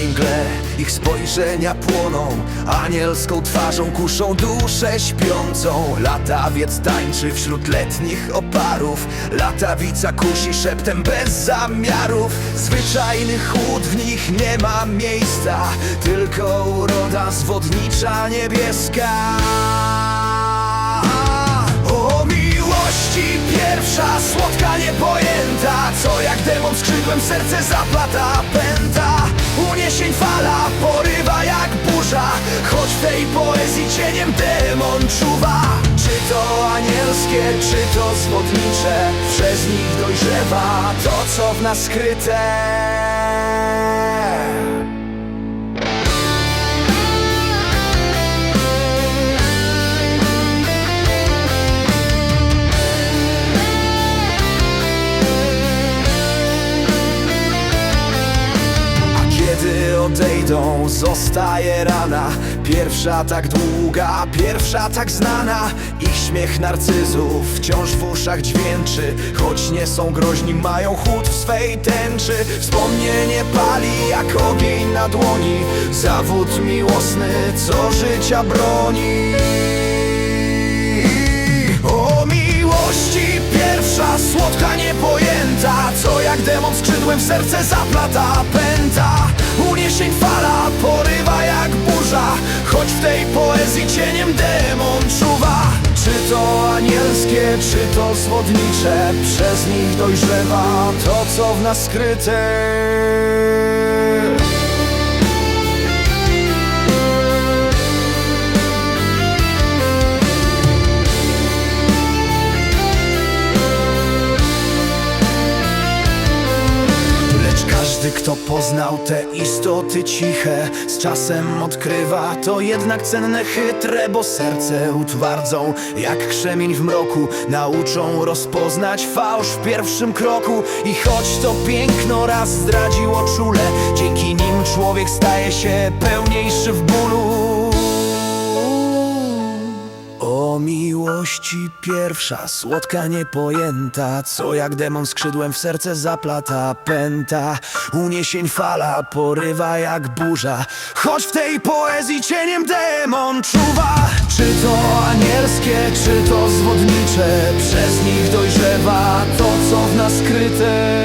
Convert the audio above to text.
mgle Ich spojrzenia płoną Anielską twarzą kuszą duszę śpiącą. Latawiec tańczy wśród letnich oparów. Latawica kusi szeptem bez zamiarów. Zwyczajny chłód w nich nie ma miejsca. Tylko uroda zwodnicza niebieska. O miłości pierwsza, słodka niepojęta. Co jak demon skrzydłem serce zaplata anielskie, czy to zwodnicze Przez nich dojrzewa to co w nas skryte odejdą, zostaje rana. Pierwsza tak długa, pierwsza tak znana. Ich śmiech narcyzów wciąż w uszach dźwięczy. Choć nie są groźni, mają chłód w swej tęczy. Wspomnienie pali jak ogień na dłoni. Zawód miłosny, co życia broni. O miłości pierwsza, słodka niepojęta. Co jak demon skrzydłem w serce zaplata pęta Uniesień fala, porywa jak burza Choć w tej poezji cieniem demon czuwa. Czy to anielskie, czy to zwodnicze Przez nich dojrzewa to co w nas skryte każdy, kto poznał te istoty ciche Z czasem odkrywa to jednak cenne, chytre Bo serce utwardzą jak krzemień w mroku. Nauczą rozpoznać fałsz w pierwszym kroku. I choć to piękno raz zdradziło czule Dzięki nim człowiek staje się pełniejszy w bólu miłości pierwsza, słodka niepojęta. Co jak demon skrzydłem w serce zaplata pęta. Uniesień fala, porywa jak burza. Choć w tej poezji cieniem demon czuwa. Czy to anielskie, czy to zwodnicze Przez nich dojrzewa to co w nas skryte